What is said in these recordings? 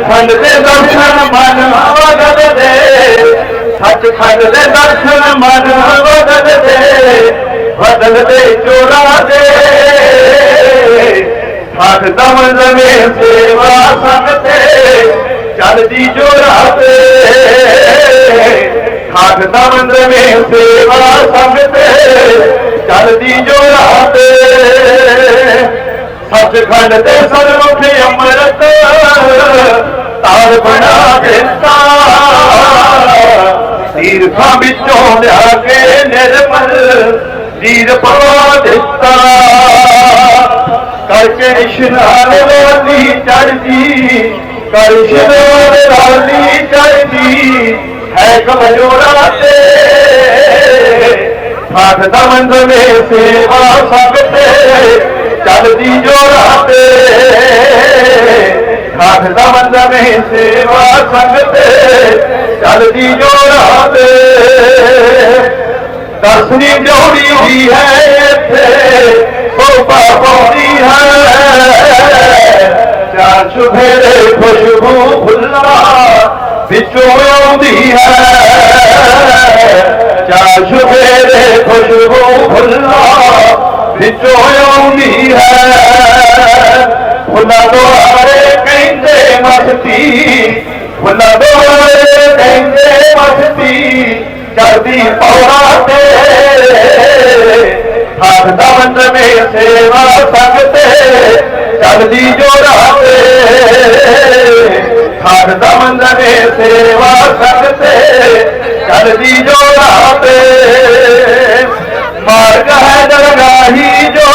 نڈے درشن من بدلتے سچنڈ دے درشن من بدلتے بدلتے جو رات دم رویں سیوا سبتے چلتی جو رات سات دم رویں سیوا سمتے چلتی جو رات سچ می امرت ਤਾਰ ਬਣਾ ਦਿੱਤਾ ਤੀਰਥਾਂ ਵਿੱਚੋਂ ਲਿਆ ਕੇ ਨਿਰਮਲ ਤੀਰ ਪਵਾ ਦਿੱਤਾ ਕਰਕੇ ਇਸ਼ਨਾਨ ਵਾਲੀ ਚੜਦੀ ਕਰ ਇਸ਼ਨਾਨ ਵਾਲੀ ਚੜਦੀ ਹੈ ਕਮਜੋਰਾ ਤੇ ਸਾਖ ਦਾ ਮੰਦ ਮੇ ਸੇਵਾ ਸਭ ਤੇ ਚੱਲਦੀ ਜੋਰਾ ਤੇ ਨਾਥ ਦਾ ਰਵੇ ਸੇਵਾ ਤੇ ਚੱਲਦੀ ਜੋੜਾ ਦੇ ਦਰਸ਼ਨੀ ਜੋੜੀ ਹੋਈ ਹੈ ਇੱਥੇ ਸੋਭਾ ਪਾਉਂਦੀ ਹੈ ਚਾਰ ਸੁਭੇਰੇ ਖੁਸ਼ਬੂ ਫੁੱਲਾ ਵਿੱਚੋਂ ਆਉਂਦੀ ਹੈ ਚਾਰ ਦੇ ਖੁਸ਼ਬੂ ਫੁੱਲਾ ਵਿੱਚੋਂ ਆਉਂਦੀ ਹੈ ਫੁੱਲਾ ਲੋਹਾ کر دی پوراتے ہر دمن میں سیوا سکتے کر جو رات ہر دمند میں سیوا سکتے کر جو رات مار کا درگاہی جو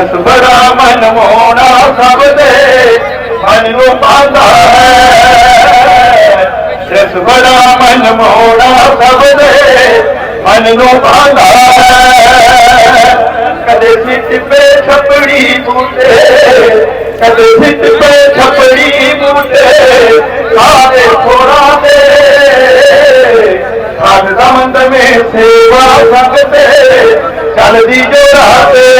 ਜਗਤ ਬੜਾ ਮੋਣਾ ਸਭ ਦੇ ਮਨ ਨੂੰ ਪਾਉਂਦਾ ਹੈ ਜਸ ਬੜਾ ਮੋਣਾ ਸਭ ਦੇ ਮਨ ਨੂੰ ਪਾਉਂਦਾ ਹੈ ਕਦੇ ਸਿੱਟ ਪੇ ਛਪੜੀ ਬੂਟੇ ਕਦੇ ਸਿੱਟ ਛਪੜੀ ਬੂਟੇ ਸਾਰੇ ਥੋੜਾ ਦੇ ਸਾਧ ਦਾ ਮੰਦ ਮੇ ਸੇਵਾ ਸਭ ਤੇ ਚਲਦੀ ਜੋ ਰਾਤੇ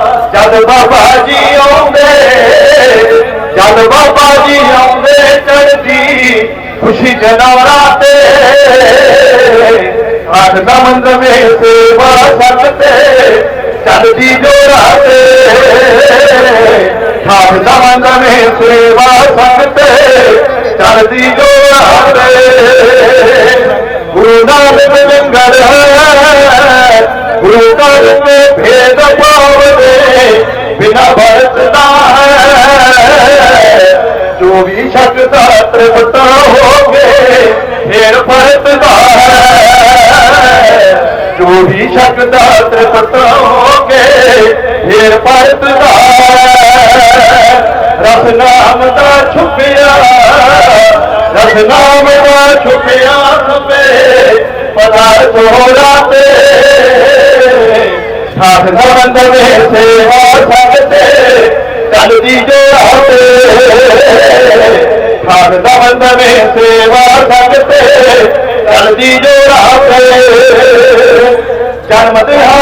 جد بابا جی آد بابا جی آڑتی جی، خوشی جناور نو رات آج دمندے سیوا کرتے چڑتی جوڑا سات سمند میں سیوا سکتے چلتی جی جو جی جوڑا گرو نانک لنگر ہے شکداتے ہیر پرتار تھی شک دات پتلو گے ہیر پرتار رس نام کا چھپیا رس نام کا چھپیا تمہیں پتا تو ہو جاتے جلدی جو ہوتے ہر دمن میں سیوا سکتے جلدی جو رہتے جنمت